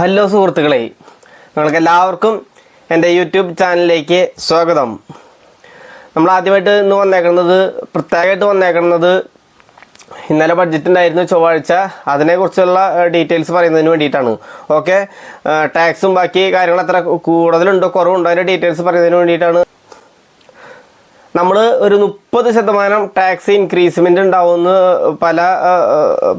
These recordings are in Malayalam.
ഹലോ സുഹൃത്തുക്കളെ നിങ്ങൾക്ക് എല്ലാവർക്കും എന്റെ യൂട്യൂബ് ചാനലിലേക്ക് സ്വാഗതം. നമ്മൾ ആദ്യമായിട്ട് ഇന്ന് വന്നേക്കുന്നത് പ്രത്യേകമായിട്ട് വന്നേക്കുന്നത് ഇന്നലെ ബഡ്ജറ്റ് ഉണ്ടായിരുന്നു ചൊവ്വാഴ്ച. അതിനെക്കുറിച്ചുള്ള ഡീറ്റെയിൽസ് പറയുന്നതിന് വേണ്ടിയിട്ടാണ്. ഓക്കെ ടാക്സും ബാക്കി കാര്യങ്ങളും എത്ര കൂടുതലുണ്ടോ കുറവുണ്ടോ അതിന്റെ ഡീറ്റെയിൽസ് പറയുന്നതിന് വേണ്ടിയിട്ടാണ് നമ്മൾ ഒരു മുപ്പത് ശതമാനം ടാക്സ് ഇൻക്രീസ്മെന്റ് ഉണ്ടാവുമെന്ന് പല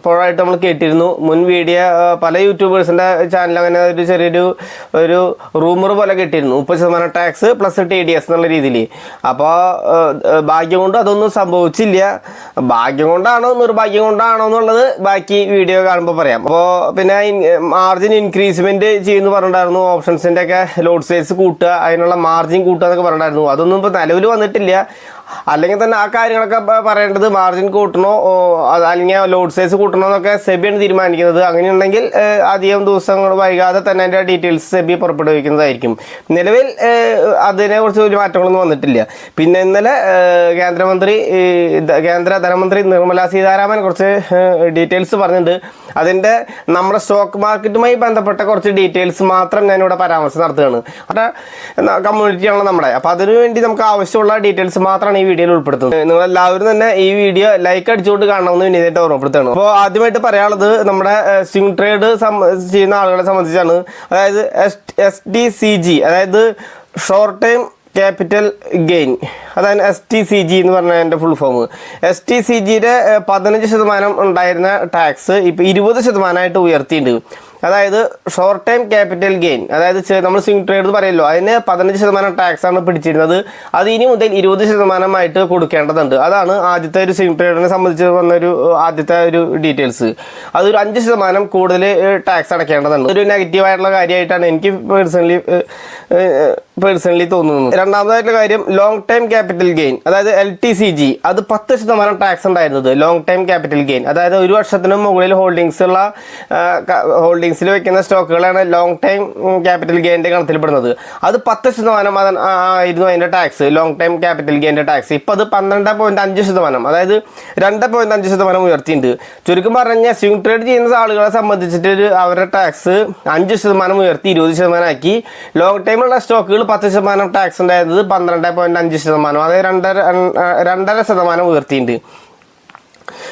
പോഴായിട്ട് നമ്മൾ കേട്ടിരുന്നു. മുൻ വീഡിയോ പല യൂട്യൂബേഴ്സിന്റെ ചാനൽ അങ്ങനെ ഒരു ചെറിയൊരു ഒരു റൂമർ പോലെ കേട്ടിരുന്നു. മുപ്പത് ശതമാനം tax plus T D S എന്നുള്ള രീതിയിൽ അപ്പോൾ ഭാഗ്യം കൊണ്ട് അതൊന്നും സംഭവിച്ചില്ല. ഭാഗ്യം കൊണ്ടാണോ നിർഭാഗ്യം കൊണ്ടാണോ എന്നുള്ളത് ബാക്കി വീഡിയോ കാണുമ്പോൾ പറയാം. അപ്പോൾ പിന്നെ മാർജിൻ ഇൻക്രീസ്മെന്റ് ചെയ്യുന്നു പറഞ്ഞിട്ടുണ്ടായിരുന്നു. ഓപ്ഷൻസിന്റെ ഒക്കെ ലോഡ് സൈസ് കൂട്ടുക അതിനുള്ള മാർജിൻ കൂട്ടുക എന്നൊക്കെ പറഞ്ഞിട്ടുണ്ടായിരുന്നു. അതൊന്നും ഇപ്പോൾ നിലവിൽ വന്നിട്ടില്ല. yeah അല്ലെങ്കിൽ തന്നെ ആ കാര്യങ്ങളൊക്കെ പറയേണ്ടത് മാർജിൻ കൂട്ടണോ അല്ലെങ്കിൽ ലോഡ് സൈസ് കൂട്ടണോ എന്നൊക്കെ സെബിയാണ് തീരുമാനിക്കുന്നത്. അങ്ങനെയുണ്ടെങ്കിൽ അധികം ദിവസങ്ങൾ വൈകാതെ തന്നെ അതിന്റെ ഡീറ്റെയിൽസ് സെബി പുറപ്പെടുവിക്കുന്നതായിരിക്കും. നിലവിൽ അതിനെക്കുറിച്ച് ഒരു മാറ്റങ്ങളൊന്നും വന്നിട്ടില്ല. പിന്നെ ഇന്നലെ കേന്ദ്രമന്ത്രി കേന്ദ്ര ധനമന്ത്രി നിർമ്മല സീതാരാമൻ കുറച്ച് ഡീറ്റെയിൽസ് പറഞ്ഞിട്ടുണ്ട്. അതിന്റെ നമ്മുടെ സ്റ്റോക്ക് മാർക്കറ്റുമായി ബന്ധപ്പെട്ട കുറച്ച് ഡീറ്റെയിൽസ് മാത്രം ഞാനിവിടെ പരാമർശം നടത്തുകയാണ്. അവിടെ കമ്മ്യൂണിറ്റിയാണ് നമ്മുടെ. അപ്പോൾ അതിനു വേണ്ടി നമുക്ക് ആവശ്യമുള്ള ഡീറ്റെയിൽസ് മാത്രമാണ് ഈ വീഡിയോയിൽ ഉൾപ്പെടുത്തുന്നത്. നിങ്ങൾ എല്ലാവരും തന്നെ ഈ വീഡിയോ ലൈക്ക് അടിച്ചുകൊണ്ട് കാണണമെന്ന് വിനീതായിട്ട് ഓർമ്മപ്പെടുത്തുകയാണ്. അപ്പോൾ ആദ്യമായിട്ട് പറയാനുള്ളത് നമ്മുടെ സ്വിംഗ് ട്രേഡ് ചെയ്യുന്ന ആളുകളെ സംബന്ധിച്ചാണ്. അതായത് എസ് ഡി സി ജി അതായത് ഷോർട്ട് ടൈം ക്യാപിറ്റൽ ഗെയിൻ അതായത് എസ് ടി സി ജി എന്ന് പറഞ്ഞ എന്റെ full form S T C ജിയുടെ പതിനഞ്ച് ശതമാനം ഉണ്ടായിരുന്ന ടാക്സ് ഇപ്പോൾ ഇരുപത് ശതമാനമായിട്ട് ഉയർത്തിയിട്ടുണ്ട്. അതായത് ഷോർട്ട് ടൈം ക്യാപിറ്റൽ ഗെയിൻ അതായത് നമ്മൾ സ്വിംഗ് ട്രേഡ് പറയുമല്ലോ അതിന് പതിനഞ്ച് ശതമാനം ടാക്സ് ആണ് പിടിച്ചിരുന്നത്. അത് ഇനി മുതൽ ഇരുപത് ശതമാനമായിട്ട് കൊടുക്കേണ്ടതുണ്ട്. അതാണ് ആദ്യത്തെ ഒരു സ്വിംഗ് ട്രേഡിനെ സംബന്ധിച്ച് വന്ന ഒരു ഏഹ്, ആദ്യത്തെ ഒരു ഡീറ്റെയിൽസ് അതൊരു അഞ്ച് ശതമാനം കൂടുതൽ ടാക്സ് അടയ്ക്കേണ്ടതുണ്ട് ഒരു നെഗറ്റീവ് ആയിട്ടുള്ള കാര്യമായിട്ടാണ് എനിക്ക് പേഴ്സണലി പേഴ്സണലി തോന്നുന്നത്. രണ്ടാമതായിട്ടുള്ള കാര്യം ലോങ് ടൈം ക്യാപിറ്റൽ ഗെയിൻ അതായത് എൽ ടി സി ജി അത് പത്ത് ശതമാനം ടാക്സ് ഉണ്ടായിരുന്നത് ലോങ് ടൈം ക്യാപിറ്റൽ ഗെയിൻ അതായത് ഒരു വർഷത്തിന് മുകളിൽ ഹോൾഡിങ്സ് ഉള്ള ഹോൾഡിങ്സിൽ വെക്കുന്ന സ്റ്റോക്കുകളാണ് ലോങ് ടൈം ക്യാപിറ്റൽ ഗെയിന്റെ കണത്തിൽപ്പെടുന്നത് അത് പത്ത് ശതമാനം ആയിരുന്നു അതിന്റെ ടാക്സ് ലോങ് ടൈം ക്യാപിറ്റൽ ഗെയിന്റെ ടാക്സ് ഇപ്പോൾ അത് പന്ത്രണ്ട് പോയിന്റ് അഞ്ച് ശതമാനം അതായത് രണ്ട് പോയിന്റ് അഞ്ച് ശതമാനം ഉയർത്തിയിട്ടുണ്ട് ചുരുക്കം പറഞ്ഞാൽ സ്വിംഗ് ട്രേഡ് ചെയ്യുന്ന ആളുകളെ സംബന്ധിച്ചിട്ട് ഒരു അവരുടെ ടാക്സ് അഞ്ച് ശതമാനം ഉയർത്തി ഇരുപത് ശതമാനമാക്കി. ലോങ് ടൈമുള്ള സ്റ്റോക്കുകൾ പത്ത് ശതമാനം ടാക്സ് ഉണ്ടായത് പന്ത്രണ്ട് പോയിന്റ് അഞ്ച് ശതമാനം അതായത് രണ്ടര രണ്ടര ശതമാനം ഉയർത്തിയിട്ടുണ്ട്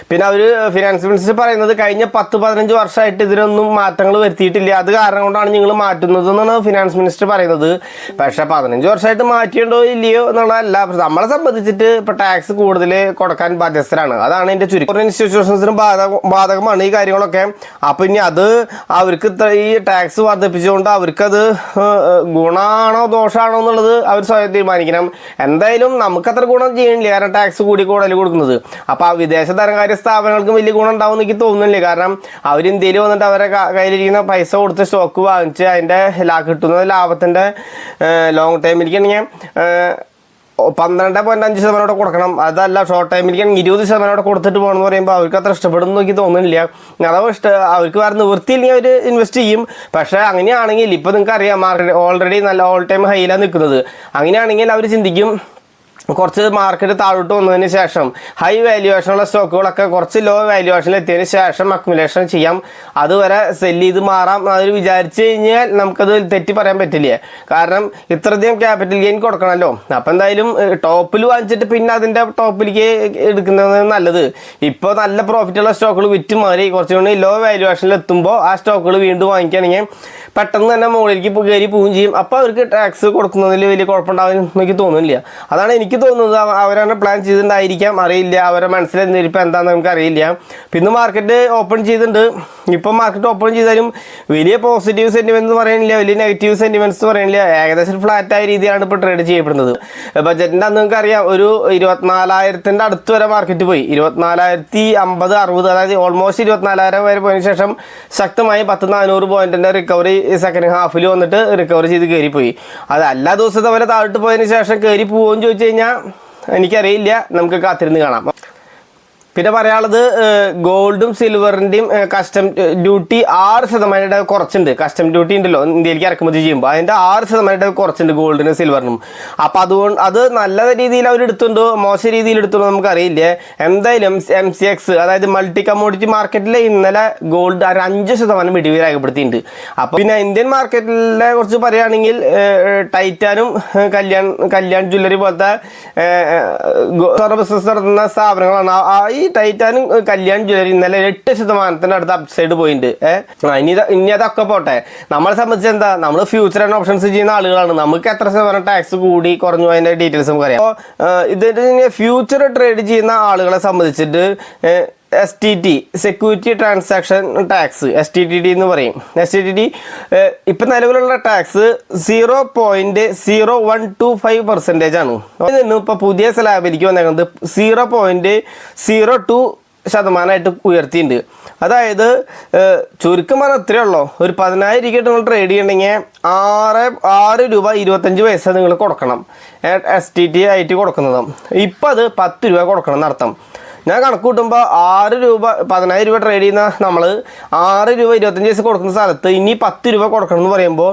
പിന്നെ അവർ ഫിനാൻസ് മിനിസ്റ്റർ പറയുന്നത് കഴിഞ്ഞ പത്ത് പതിനഞ്ച് വർഷമായിട്ട് ഇതിനൊന്നും മാറ്റങ്ങൾ വരുത്തിയിട്ടില്ല. അത് കാരണം കൊണ്ടാണ് നിങ്ങൾ മാറ്റുന്നത് എന്നാണ് ഫിനാൻസ് മിനിസ്റ്റർ പറയുന്നത്. പക്ഷേ പതിനഞ്ച് വർഷമായിട്ട് മാറ്റിയുണ്ടോ ഇല്ലയോ എന്നുള്ളതല്ല. നമ്മളെ സംബന്ധിച്ചിട്ട് ഇപ്പോൾ ടാക്സ് കൂടുതൽ കൊടുക്കാൻ ബാധ്യസ്ഥരാണ്. അതാണ് എന്റെ ചുരുക്കം. ഇൻസ്റ്റിറ്റ്യൂഷൻസിനും ബാധക ബാധകമാണ് ഈ കാര്യങ്ങളൊക്കെ. അപ്പോൾ ഇനി അത് അവർക്ക് ഈ ടാക്സ് വർദ്ധിപ്പിച്ചുകൊണ്ട് അവർക്കത് ഗുണമാണോ ദോഷമാണോ എന്നുള്ളത് അവർ സ്വയം തീരുമാനിക്കണം. എന്തായാലും നമുക്കത്ര ഗുണം ചെയ്യണില്ല. കാരണം ടാക്സ് കൂടി കൂടുതൽ കൊടുക്കുന്നത്. അപ്പോൾ ആ വിദേശ ധനകാര്യ സ്ഥാപനങ്ങൾക്കും വലിയ ഗുണം ഉണ്ടാവും എനിക്ക് തോന്നുന്നില്ല. കാരണം അവർ ഇന്ത്യയിൽ വന്നിട്ട് അവരെ കയ്യിലിരിക്കുന്ന പൈസ കൊടുത്ത് സ്റ്റോക്ക് വാങ്ങിച്ച് അതിന്റെ കിട്ടുന്ന ലാഭത്തിന്റെ ലോങ് ടൈമിലേക്കാണെങ്കിൽ പന്ത്രണ്ട് പോയിന്റ് അഞ്ച് ശതമാനം അവിടെ കൊടുക്കണം. അതല്ല ഷോർട്ട് ടൈമിലേക്കാണെങ്കിൽ ഇരുപത് ശതമാനം അവിടെ കൊടുത്തിട്ട് പോകണമെന്ന് പറയുമ്പോൾ അവർക്ക് അത്ര ഇഷ്ടപ്പെടുന്നു എനിക്ക് തോന്നുന്നില്ല. അഥവാ ഇഷ്ട അവർക്ക് വേറെ നിവൃത്തിയില്ലെങ്കിൽ അവർ ഇൻവെസ്റ്റ് ചെയ്യും. പക്ഷേ അങ്ങനെയാണെങ്കിൽ ഇപ്പോൾ നിങ്ങൾക്ക് അറിയാം മാർക്കറ്റ് ഓൾറെഡി നല്ല ഓൾ ടൈം ഹൈയിലാണ് നിൽക്കുന്നത്. അങ്ങനെയാണെങ്കിൽ അവർ ചിന്തിക്കും കുറച്ച് മാർക്കറ്റ് താഴോട്ട് വന്നതിന് ശേഷം ഹൈ വാല്യുവേഷനുള്ള സ്റ്റോക്കുകളൊക്കെ കുറച്ച് ലോ വാല്യുവേഷനിൽ എത്തിയതിന് ശേഷം അക്യുമുലേഷൻ ചെയ്യാം. അതുവരെ സെല്ല് ചെയ്ത് മാറാം അതിൽ വിചാരിച്ചു കഴിഞ്ഞാൽ നമുക്കത് തെറ്റി പറയാൻ പറ്റില്ല? കാരണം ഇത്രയധികം ക്യാപിറ്റൽ ഗെയിൻ കൊടുക്കണമല്ലോ അപ്പം എന്തായാലും ടോപ്പിൽ വാങ്ങിച്ചിട്ട് പിന്നെ അതിന്റെ ടോപ്പിലേക്ക് എടുക്കുന്നത് നല്ലത്. ഇപ്പോൾ നല്ല പ്രോഫിറ്റുള്ള സ്റ്റോക്കുകൾ വിറ്റ് മാറി. കുറച്ചുകൂടി ലോ വാല്യുവേഷനിൽ എത്തുമ്പോൾ ആ സ്റ്റോക്കുകൾ വീണ്ടും വാങ്ങിക്കുകയാണെങ്കിൽ പെട്ടെന്ന് തന്നെ മുകളിലേക്ക് കയറി പോവുകയും ചെയ്യും. അപ്പോൾ അവർക്ക് ടാക്സ് കൊടുക്കുന്നതിൽ വലിയ കുഴപ്പമുണ്ടാകുമെന്ന് എനിക്ക് തോന്നുന്നില്ല. അതാണ് എനിക്ക് തോന്നുന്നത് അവ- അവരാണ് പ്ലാൻ ചെയ്തിട്ടുണ്ടായിരിക്കാം. അറിയില്ല. അവരെ മനസ്സിൽ എന്തിരിപ്പം എന്താണെന്ന് നമുക്ക് അറിയില്ല. പിന്നെ മാർക്കറ്റ് ഓപ്പൺ ചെയ്തിട്ടുണ്ട്. ഇപ്പം മാർക്കറ്റ് ഓപ്പൺ ചെയ്താലും വലിയ പോസിറ്റീവ് സെന്റിമെന്റ് പറയണില്ല. വലിയ നെഗറ്റീവ് സെന്റിമെന്റ്സ് പറയുന്നില്ല ഏകദേശം ഫ്ലാറ്റ് ആയ രീതിയാണ് ഇപ്പോൾ ട്രേഡ് ചെയ്യപ്പെടുന്നത്. ബജറ്റിന്റെ അന്ന് നിങ്ങൾക്ക് അറിയാം. ഒരു ഇരുപത്തിനാലായിരത്തിന്റെ അടുത്ത് വരെ മാർക്കറ്റ് പോയി. ഇരുപത്തിനാലായിരത്തി അമ്പത് അറുപത് അതായത് ഓൾമോസ്റ്റ് ഇരുപത്തിനാലായിരം വരെ പോയതിനു ശേഷം ശക്തമായി പത്ത് നാനൂറ് പോയിന്റിന്റെ റിക്കവറി സെക്കൻഡ് ഹാഫിൽ വന്നിട്ട് റിക്കവർ ചെയ്ത് കയറിപ്പോയി അത് എല്ലാ ദിവസത്തെ പോലെ താഴ്ത്തു പോയതിനു ശേഷം കയറി പോവുമെന്ന് ചോദിച്ചു എനിക്കറിയില്ല നമുക്ക് കാത്തിരുന്ന് കാണാം. പിന്നെ പറയാനുള്ളത് ഗോൾഡും സിൽവറിന്റെയും കസ്റ്റം ഡ്യൂട്ടി ആറ് ശതമാനമായിട്ട് കുറച്ചുണ്ട്. കസ്റ്റം ഡ്യൂട്ടി ഉണ്ടല്ലോ ഇന്ത്യയിലേക്ക് ഇറക്കുമതി ചെയ്യുമ്പോൾ അതിന്റെ ആറ് ശതമാനമായിട്ട് കുറച്ചുണ്ട് ഗോൾഡിനും സിൽവറിനും അപ്പൊ അതുകൊണ്ട് അത് നല്ല രീതിയിൽ അവർ എടുത്തുണ്ടോ? മോശം രീതിയിൽ എടുത്തുണ്ടോ നമുക്ക് അറിയില്ല എന്തായാലും എം സി എക്സ് അതായത് മൾട്ടി കമ്മോഡിറ്റി മാർക്കറ്റിൽ ഇന്നലെ ഗോൾഡ് ഒരു അഞ്ച് ശതമാനം ഇടിവ് രേഖപ്പെടുത്തിയിട്ടുണ്ട്. അപ്പൊ പിന്നെ ഇന്ത്യൻ മാർക്കറ്റിലെ കുറിച്ച് പറയുകയാണെങ്കിൽ ടൈറ്റാനും കല്യാൺ കല്യാൺ ജ്വല്ലറി പോലത്തെ ബിസിനസ് നടത്തുന്ന സ്ഥാപനങ്ങളാണ്. ഈ ഈ ടൈറ്റാനും കല്യാൺ ജ്വല്ലറി ഇന്നലെ എട്ട് ശതമാനത്തിന്റെ അടുത്ത് അപ്സൈഡ് പോയിന്റ് ഏഹ് ഇനി ഇനി അതൊക്കെ പോട്ടെ. നമ്മളെ സംബന്ധിച്ച് എന്താ നമ്മൾ ഫ്യൂച്ചർ ആൻഡ് ഓപ്ഷൻസ് ചെയ്യുന്ന ആളുകളാണ്. നമുക്ക് എത്ര ശതമാനം ടാക്സ് കൂടി കുറഞ്ഞു അതിന്റെ ഡീറ്റെയിൽസ് നമുക്ക് അറിയാം അപ്പോൾ ഇതിന്റെ ഫ്യൂച്ചർ ട്രേഡ് ചെയ്യുന്ന ആളുകളെ സംബന്ധിച്ചിട്ട് S T T security transaction tax S T T D എന്ന് പറയും. എസ് ടി ടി ഡി ഇപ്പം നിലവിലുള്ള tax zero point zero one two five percentage ആണ്. അതിൽ നിന്നും ഇപ്പോൾ പുതിയ സ്ലാബിലേക്ക് വന്നേക്കുന്നത് സീറോ പോയിന്റ് സീറോ ടു ശതമാനമായിട്ട് ഉയർത്തിയിട്ടുണ്ട്. അതായത് ചുരുക്കം പറഞ്ഞാൽ ഇത്രയേ ഉള്ളൂ. ഒരു പതിനായിരം രൂപ നിങ്ങൾ ട്രേഡ് ചെയ്യണമെങ്കിൽ ആറ് ആറ് രൂപ ഇരുപത്തഞ്ച് പൈസ നിങ്ങൾ കൊടുക്കണം. എസ് ടി ടി ആയിട്ട് കൊടുക്കുന്നത്. ഇപ്പം അത് പത്ത് രൂപ കൊടുക്കണം എന്നർത്ഥം. ഞാൻ കണക്ക് കൂട്ടുമ്പോൾ ആറ് രൂപ പതിനായിരം രൂപ ട്രേഡ് ചെയ്യുന്ന നമ്മൾ ആറ് രൂപ ഇരുപത്തഞ്ച് പൈസ കൊടുക്കുന്ന സ്ഥലത്ത് ഇനി പത്ത് രൂപ കൊടുക്കണം എന്ന് പറയുമ്പോൾ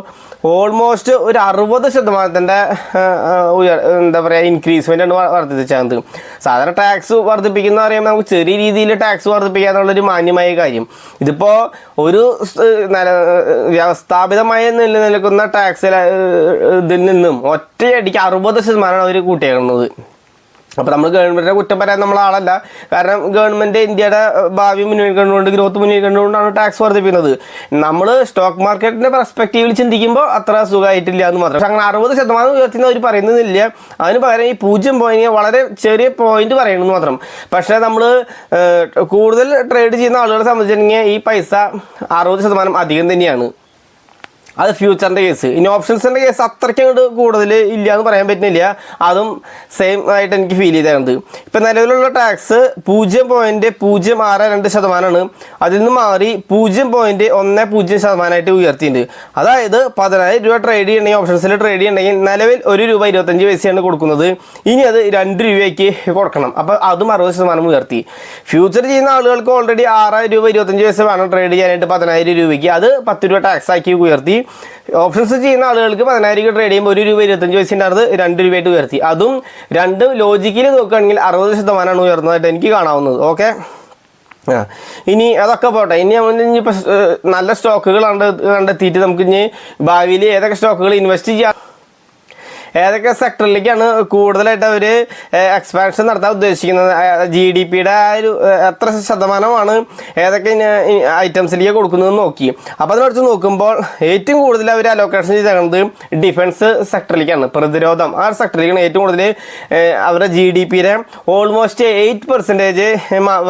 ഓൾമോസ്റ്റ് ഒരു അറുപത് ശതമാനത്തിന്റെ എന്താ പറയുക ഇൻക്രീസ്മെന്റ് ആണ് വ- സാധാരണ ടാക്സ് വർദ്ധിപ്പിക്കുന്ന പറയുമ്പോൾ നമുക്ക് ചെറിയ രീതിയിൽ ടാക്സ് വർദ്ധിപ്പിക്കുക എന്നുള്ളൊരു മാന്യമായ കാര്യം. ഇതിപ്പോൾ ഒരു വ്യവസ്ഥാപിതമായി നിലനിൽക്കുന്ന ടാക്സ് ഇതിൽ നിന്നും ഒറ്റയടിക്ക് അറുപത് ശതമാനമാണ് അവർ കൂട്ടിയേക്കുന്നത് അപ്പോൾ നമ്മൾ ഗവൺമെന്റിനെ കുറ്റം പറയാൻ നമ്മൾ ആളല്ല. കാരണം ഗവൺമെന്റ് ഇന്ത്യയുടെ ഭാവി മുന്നിൽ കണ്ടുകൊണ്ട് ഗ്രോത്ത് മുന്നിൽ കണ്ടുകൊണ്ടാണ് ടാക്സ് വർദ്ധിപ്പിക്കുന്നത്. നമ്മൾ സ്റ്റോക്ക് മാർക്കറ്റിന്റെ പെർസ്പെക്റ്റീവിൽ ചിന്തിക്കുമ്പോൾ അത്ര സുഖമായിട്ടില്ല എന്ന് മാത്രം. പക്ഷേ അങ്ങനെ അറുപത് ശതമാനം ഉയർത്തുന്ന അവർ പറയുന്നില്ല. അതിന് പകരം ഈ പൂജ്യം പോയിന്റ് വളരെ ചെറിയ പോയിന്റ് പറയണമെന്ന് മാത്രം. പക്ഷേ നമ്മൾ കൂടുതൽ ട്രേഡ് ചെയ്യുന്ന ആളുകളെ സംബന്ധിച്ചിട്ടുണ്ടെങ്കിൽ ഈ പൈസ അറുപത് ശതമാനം അധികം തന്നെയാണ്. അത് ഫ്യൂച്ചറിന്റെ കേസ്. ഇനി ഓപ്ഷൻസിന്റെ കേസ് അത്രയ്ക്ക് അങ്ങോട്ട് കൂടുതൽ ഇല്ല എന്ന് പറയാൻ പറ്റുന്നില്ല. അതും സെയിം ആയിട്ട് എനിക്ക് ഫീൽ ചെയ്തത് ഇപ്പം നിലവിലുള്ള ടാക്സ് പൂജ്യം പോയിന്റ് പൂജ്യം ആറ് രണ്ട് ശതമാനമാണ്. അതിൽ നിന്ന് മാറി പൂജ്യം പോയിന്റ് ഒന്ന് പൂജ്യം ശതമാനമായിട്ട് ഉയർത്തിയിട്ടുണ്ട്. അതായത് പതിനായിരം രൂപ ട്രേഡ് ചെയ്യണമെങ്കിൽ ഓപ്ഷൻസിൽ ട്രേഡ് ചെയ്യണമെങ്കിൽ നിലവിൽ ഒരു രൂപ ഇരുപത്തഞ്ച് പൈസയാണ് കൊടുക്കുന്നത്. ഇനി അത് രണ്ട് രൂപയ്ക്ക് കൊടുക്കണം. അപ്പോൾ അതും അറുപത് ശതമാനം ഉയർത്തി. ഫ്യൂച്ചർ ചെയ്യുന്ന ആളുകൾക്ക് ഓൾറെഡി ആറായിരം രൂപ ഇരുപത്തഞ്ച് പൈസ വേണം ട്രേഡ് ചെയ്യാനായിട്ട് പതിനായിരം രൂപയ്ക്ക്. അത് പത്ത് രൂപ ടാക്സ് ആക്കി ഉയർത്തി. ഓപ്ഷൻസ് ചെയ്യുന്ന ആളുകൾക്ക് പതിനായിരം രൂപ ട്രേഡ് ചെയ്യുമ്പോൾ ഒരു രൂപ ഇരുപത്തഞ്ച് പൈസ അത് രണ്ട് രൂപയായിട്ട് ഉയർത്തി. അതും രണ്ട് ലോജിക്കിൽ നോക്കുകയാണെങ്കിൽ അറുപത് ശതമാനമാണ് ഉയർന്നതായിട്ട് എനിക്ക് കാണാവുന്നത്. ഓക്കെ ഇനി അതൊക്കെ പോട്ടെ. ഇനി നമ്മൾ ഇനിയിപ്പോൾ നല്ല സ്റ്റോക്കുകൾ കണ്ട് കണ്ടെത്തിയിട്ട് നമുക്ക് ഇനി ഭാവിയിൽ ഏതൊക്കെ സ്റ്റോക്കുകൾ ഇൻവെസ്റ്റ് ചെയ്യാം ഏതൊക്കെ സെക്ടറിലേക്കാണ് കൂടുതലായിട്ട് അവർ എക്സ്പാൻഷൻ നടത്താൻ ഉദ്ദേശിക്കുന്നത്? ജി ഡി പിയുടെ ആ ഒരു എത്ര ശതമാനമാണ് ഏതൊക്കെ ഐറ്റംസിലേക്ക് കൊടുക്കുന്നത് നോക്കി. അപ്പോൾ അതിനടുത്ത് നോക്കുമ്പോൾ ഏറ്റവും കൂടുതൽ അവർ അലോക്കേഷൻ ചെയ്തേക്കുന്നത് ഡിഫൻസ് സെക്ടറിലേക്കാണ് പ്രതിരോധം. ആ സെക്ടറിലേക്കാണ് ഏറ്റവും കൂടുതൽ അവരുടെ ജി ഡി പിയുടെ ഓൾമോസ്റ്റ് എയ്റ്റ് പെർസെന്റേജ്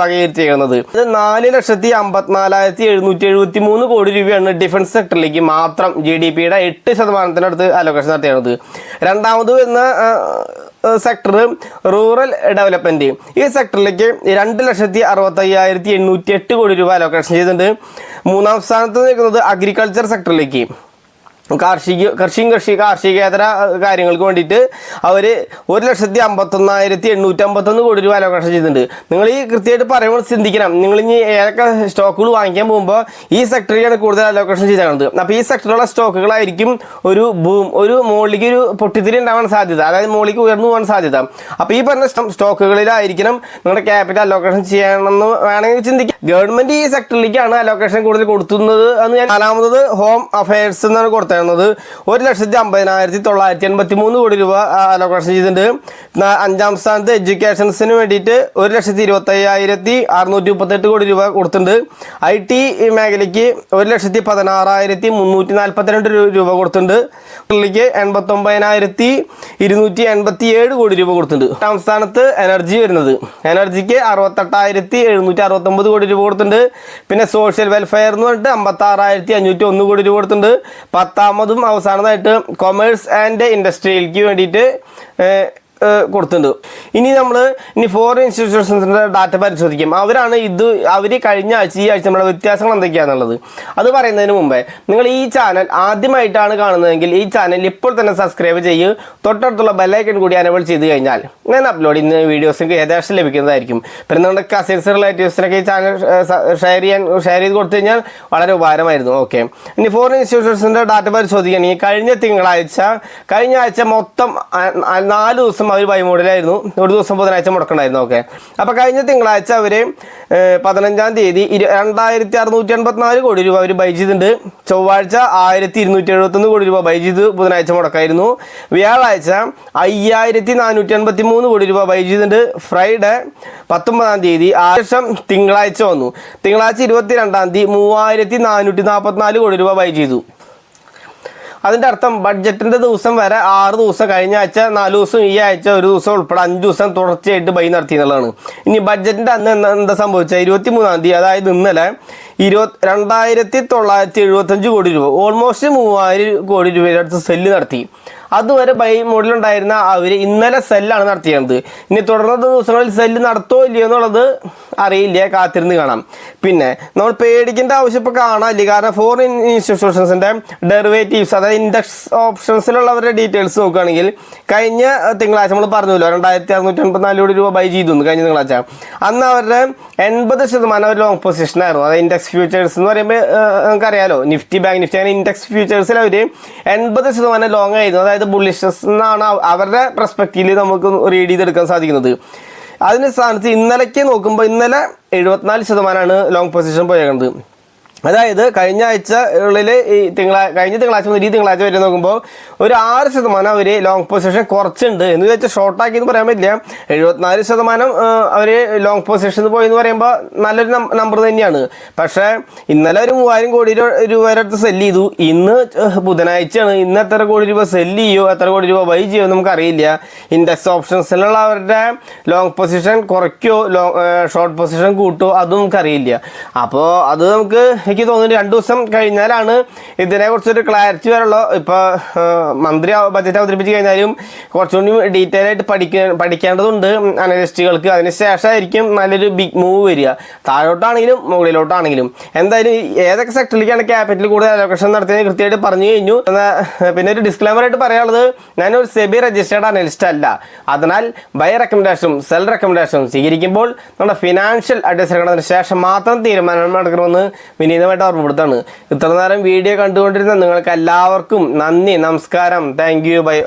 വകയിരുത്തിയിരിക്കുന്നത് ഇത് നാല് ലക്ഷത്തി അമ്പത്തിനാലായിരത്തി എഴുന്നൂറ്റി എഴുപത്തി മൂന്ന് കോടി രൂപയാണ് ഡിഫൻസ് സെക്ടറിലേക്ക് മാത്രം ജി ഡി പിയുടെ എട്ട് ശതമാനത്തിനടുത്ത് അലോക്കേഷൻ നടത്തിയത് രണ്ടാമത് വരുന്ന സെക്ടർ റൂറൽ ഡെവലപ്മെന്റ് ഈ സെക്ടറിലേക്ക് രണ്ട് ലക്ഷത്തി അറുപത്തി അയ്യായിരത്തി എണ്ണൂറ്റി എട്ട് കോടി രൂപ അലോക്കേഷൻ ചെയ്തിട്ടുണ്ട്. മൂന്നാം സ്ഥാനത്ത് നിൽക്കുന്നത് അഗ്രികൾച്ചർ സെക്ടറിലേക്ക് കാർഷിക കൃഷിയും കൃഷി കാർഷികേതര കാര്യങ്ങൾക്ക് വേണ്ടിയിട്ട് അവർ ഒരു ലക്ഷത്തി അമ്പത്തൊന്നായിരത്തി എണ്ണൂറ്റി അമ്പത്തൊന്ന് കോടി രൂപ അലോക്കേഷൻ ചെയ്തിട്ടുണ്ട്. നിങ്ങൾ ഈ കൃത്യമായിട്ട് പറയുമ്പോൾ ചിന്തിക്കണം. നിങ്ങൾ ഇനി ഏതൊക്കെ സ്റ്റോക്കുകൾ വാങ്ങിക്കാൻ പോകുമ്പോൾ ഈ സെക്ടറിലാണ് കൂടുതൽ അലോക്കേഷൻ ചെയ്തത് അപ്പോൾ ഈ സെക്ടറിലുള്ള സ്റ്റോക്കുകളായിരിക്കും ഒരു ബൂം ഒരു മുകളിലേക്ക് ഒരു പൊട്ടിത്തിരി ഉണ്ടാവാൻ സാധ്യത. അതായത് മുകളിലേക്ക് ഉയർന്നു പോകാൻ സാധ്യത. അപ്പോൾ ഈ പറഞ്ഞ സ്റ്റോക്കുകളിലായിരിക്കണം നിങ്ങളുടെ ക്യാപിറ്റൽ അലോക്കേഷൻ ചെയ്യണമെന്ന് വേണമെങ്കിൽ ചിന്തിക്കാം. ഗവൺമെന്റ് ഈ സെക്ടറിലേക്കാണ് അലോക്കേഷൻ കൂടുതൽ കൊടുത്തുന്നത് എന്ന് ഞാൻ നാലാമത് ഹോം അഫയേഴ്സ് എന്നാണ് കൊടുത്തേക്കുന്നത് ഒരു ലക്ഷത്തി അമ്പതിനായിരത്തി തൊള്ളായിരത്തി എൺപത്തി മൂന്ന് കോടി രൂപ അലോക്കേഷൻ ചെയ്തിട്ടുണ്ട്. അഞ്ചാം സ്ഥാനത്ത് എഡ്യൂക്കേഷൻസിന് വേണ്ടിയിട്ട് ഒരു ലക്ഷത്തി ഇരുപത്തി അയ്യായിരത്തി അറുന്നൂറ്റി മുപ്പത്തെട്ട് കോടി രൂപ കൊടുത്തിട്ടുണ്ട്. ഐ ടി മേഖലയ്ക്ക് ഒരു ലക്ഷത്തി പതിനാറായിരത്തി മുന്നൂറ്റി നാൽപ്പത്തിരണ്ട് രൂപ കൊടുത്തിട്ടുണ്ട്. ിലേക്ക് എൺപത്തി ഒമ്പതിനായിരത്തി ഇരുന്നൂറ്റി എൺപത്തി ഏഴ് കോടി രൂപ കൊടുത്തിട്ടുണ്ട്. എട്ടാം സ്ഥാനത്ത് എനർജി വരുന്നത്. എനർജിക്ക് അറുപത്തെട്ടായിരത്തി എഴുന്നൂറ്റി അറുപത്തൊമ്പത് കോടി രൂപ കൊടുത്തിട്ടുണ്ട്. പിന്നെ സോഷ്യൽ വെൽഫെയർ എന്ന് പറഞ്ഞിട്ട് അമ്പത്തി ആറായിരത്തി അഞ്ഞൂറ്റി ഒന്ന് കോടി രൂപ കൊടുത്തിട്ടുണ്ട്. പത്താമതും അവസാനമായിട്ട് കൊമേഴ്സ് ആൻഡ് ഇൻഡസ്ട്രിയിലേക്ക് വേണ്ടിയിട്ട് കൊടുത്തിട്ടുണ്ട്. ഇനി നമ്മൾ ഇനി ഫോർ ഇൻസ്റ്റിറ്റ്യൂഷൻസിന്റെ ഡാറ്റ പരിശോധിക്കും. അവരാണ് ഇത് അവർ കഴിഞ്ഞ ആഴ്ച ഈ ആഴ്ച നമ്മുടെ വ്യത്യാസങ്ങൾ എന്തൊക്കെയാണെന്നുള്ളത് അത് പറയുന്നതിന് മുമ്പേ നിങ്ങൾ ഈ ചാനൽ ആദ്യമായിട്ടാണ് കാണുന്നതെങ്കിൽ ഈ ചാനൽ ഇപ്പോൾ തന്നെ സബ്സ്ക്രൈബ് ചെയ്യ്. തൊട്ടടുത്തുള്ള ബെല്ലൈക്കൺ കൂടി അനബിൾ ചെയ്ത് കഴിഞ്ഞാൽ ഞാൻ അപ്ലോഡ് ചെയ്യുന്ന നിങ്ങൾക്ക് ഏകദേശം ലഭിക്കുന്നതായിരിക്കും. പിന്നെ നമ്മുടെ കസിൻസ് റിലേറ്റീവ്സിനൊക്കെ ഈ ചാനൽ ഷെയർ ചെയ്യാൻ ഷെയർ ചെയ്ത് കൊടുത്തു കഴിഞ്ഞാൽ വളരെ ഉപകാരമായിരുന്നു. ഓക്കെ ഇനി ഫോർ ഇൻസ്റ്റിറ്റ്യൂഷൻസിന്റെ ഡാറ്റ പരിശോധിക്കുകയാണെങ്കിൽ കഴിഞ്ഞ തിങ്കളാഴ്ച കഴിഞ്ഞ ആഴ്ച മൊത്തം നാല് ദിവസം അവർ ബൈമോഡിലായിരുന്നു. ഒരു ദിവസം ബുധനാഴ്ച മുടക്കണ്ടായിരുന്നു ഓക്കെ അപ്പോൾ കഴിഞ്ഞ തിങ്കളാഴ്ച അവർ പതിനഞ്ചാം തീയതി രണ്ടായിരത്തി അറുന്നൂറ്റി എൺപത്തിനാല് കോടി രൂപ അവർ ബൈ ചെയ്തിട്ടുണ്ട്. ചൊവ്വാഴ്ച ആയിരത്തി ഇരുന്നൂറ്റി എഴുപത്തൊന്ന് കോടി രൂപ ബൈ ചെയ്ത് ബുധനാഴ്ച മുടക്കായിരുന്നു. വ്യാഴാഴ്ച അയ്യായിരത്തി നാനൂറ്റി എൺപത്തി മൂന്ന് കോടി രൂപ ബൈ ചെയ്തിട്ടുണ്ട്. ഫ്രൈഡേ പത്തൊമ്പതാം തീയതി ആ ശേഷം തിങ്കളാഴ്ച വന്നു. തിങ്കളാഴ്ച ഇരുപത്തി രണ്ടാം തീയതി മൂവായിരത്തി നാനൂറ്റി നാൽപ്പത്തിനാല് കോടി രൂപ ബൈ ചെയ്തു. അതിന്റെ അർത്ഥം ബഡ്ജറ്റിന്റെ ദിവസം വരെ ആറ് ദിവസം കഴിഞ്ഞ ആഴ്ച നാല് ദിവസം ഈ ആഴ്ച ഒരു ദിവസം ഉൾപ്പെടെ അഞ്ച് ദിവസം തുടർച്ചയായിട്ട് ബൈ നടത്തി എന്നുള്ളതാണ്. ഇനി ബഡ്ജറ്റിന്റെ അന്ന് എന്താ സംഭവിച്ചത്? ഇരുപത്തി മൂന്നാം തീയതി അതായത് ഇന്നലെ ഇരുപത്തി രണ്ടായിരത്തി തൊള്ളായിരത്തി എഴുപത്തഞ്ച് കോടി രൂപ ഓൾമോസ്റ്റ് മൂവായിരം കോടി രൂപയുടെ അടുത്ത് സെല്ല് നടത്തി. അതുവരെ ബൈ മോഡിലുണ്ടായിരുന്ന അവർ ഇന്നലെ സെല്ലാണ് നടത്തിയത് ഇനി തുടർന്ന ദിവസങ്ങളിൽ സെല്ല് നടത്തോ ഇല്ലയോ എന്നുള്ളത് അറിയില്ല കാത്തിരുന്ന് കാണാം. പിന്നെ നമ്മൾ പേടിക്കേണ്ട ആവശ്യം ഇപ്പോൾ കാണാനില്ല. കാരണം ഫോർ ഇൻസ്റ്റിറ്റ്യൂഷൻസിന്റെ ഡെറിവേറ്റീവ്സ് അതായത് ഇൻഡെക്സ് ഓപ്ഷൻസിലുള്ളവരുടെ ഡീറ്റെയിൽസ് നോക്കുകയാണെങ്കിൽ കഴിഞ്ഞ തിങ്കളാഴ്ച നമ്മൾ പറഞ്ഞല്ലോ രണ്ടായിരത്തി അറുന്നൂറ്റി എൺപത്തിനാല് കോടി രൂപ ബൈ ചെയ്തു കഴിഞ്ഞ തിങ്കളാഴ്ച. അന്ന് അവരുടെ എൺപത് ശതമാനം അവർ ലോങ് പൊസിഷൻ ആയിരുന്നു. അതായത് ഇൻഡെക്സ് ഫ്യൂച്ചേഴ്സ് എന്ന് പറയുമ്പോൾ നമുക്കറിയാലോ നിഫ്റ്റി ബാങ്ക് നിഫ്റ്റി അങ്ങനെ ഇൻഡെക്സ് ഫ്യൂച്ചേഴ്സിൽ അവർ എൺപത് ശതമാനം ലോങ് ആയിരുന്നു. അതായത് ബുള്ളിഷസ് എന്നാണ് അവ- അവരുടെ പെർസ്പെക്റ്റീവിൽ നമുക്ക് റീഡ് ചെയ്തെടുക്കാൻ സാധിക്കുന്നത്. അതിന് സ്ഥാനത്ത് ഇന്നലേക്ക് നോക്കുമ്പോൾ ഇന്നലെ എഴുപത്തിനാല് ശതമാനമാണ് ലോങ് പൊസിഷൻ പോയേക്കുന്നത്. അതായത് കഴിഞ്ഞ ആഴ്ച ഉള്ളിൽ ഈ തിങ്കളാഴ്ച കഴിഞ്ഞ തിങ്കളാഴ്ച മുതൽ ഈ തിങ്കളാഴ്ച വരെ നോക്കുമ്പോൾ ഒരു ആറ് ശതമാനം അവർ ലോങ് പൊസിഷൻ കുറച്ചുണ്ട്. എന്ന് വെച്ചാൽ ഷോർട്ടാക്കി എന്ന് പറയാൻ പറ്റില്ല. എഴുപത്തിനാല് ശതമാനം അവർ ലോങ് പൊസിഷൻ പോയി എന്ന് പറയുമ്പോൾ നല്ലൊരു നമ്പർ തന്നെയാണ്. പക്ഷേ ഇന്നലെ ഒരു മൂവായിരം കോടി രൂപ അടുത്ത് സെല്ല് ചെയ്തു. ഇന്ന് ബുധനാഴ്ചയാണ്. ഇന്ന് എത്ര കോടി രൂപ സെല്ല് ചെയ്യുമോ എത്ര കോടി രൂപ ബൈ ചെയ്യോ നമുക്കറിയില്ല. ഇൻഡെക്സ് ഓപ്ഷൻസിലുള്ള അവരുടെ ലോങ് പൊസിഷൻ കുറയ്ക്കോ ലോങ് ഷോർട്ട് പൊസിഷൻ കൂട്ടോ അതും നമുക്കറിയില്ല. അപ്പോൾ അത് നമുക്ക് എനിക്ക് തോന്നുന്നു രണ്ട് ദിവസം കഴിഞ്ഞാലാണ് ഇതിനെക്കുറിച്ചൊരു ക്ലാരിറ്റി വരുള്ളൂ ഇപ്പോൾ മന്ത്രി ബജറ്റ് അവതരിപ്പിച്ച് കഴിഞ്ഞാലും കുറച്ചുകൂടി ഡീറ്റെയിൽ ആയിട്ട് പഠിക്കാൻ പഠിക്കേണ്ടതുണ്ട് അനലിസ്റ്റുകൾക്ക്. അതിനുശേഷം ശേഷമായിരിക്കും നല്ലൊരു ബിഗ് മൂവ് വരിക. താഴോട്ടാണെങ്കിലും മുകളിലോട്ടാണെങ്കിലും. എന്തായാലും ഏതൊക്കെ സെക്ടറിലേക്കാണ് ക്യാപിറ്റൽ കൂടുതൽ അലോക്കേഷൻ നടത്തിയത് കൃത്യമായിട്ട് പറഞ്ഞു കഴിഞ്ഞു. പിന്നെ ഒരു ഡിസ്ക്ലൈമർ ആയിട്ട് പറയാനുള്ളത് ഞാനൊരു സെബി രജിസ്റ്റേർഡ് അനലിസ്റ്റ് അല്ല. അതിനാൽ ബൈ റെക്കമെൻഡേഷനും സെൽ റെക്കമെൻഡേഷനും സ്വീകരിക്കുമ്പോൾ നമ്മുടെ ഫിനാൻഷ്യൽ അഡ്വൈസർ കണ്ടതിന് ശേഷം മാത്രം തീരുമാനം എടുക്കണമെന്ന് വിനീതമായിട്ട് ഓർമ്മപ്പെടുത്താണ്. ഇത്ര നേരം വീഡിയോ കണ്ടുകൊണ്ടിരുന്ന നിങ്ങൾക്ക് എല്ലാവർക്കും നന്ദി നമസ്കാരം. Thank you by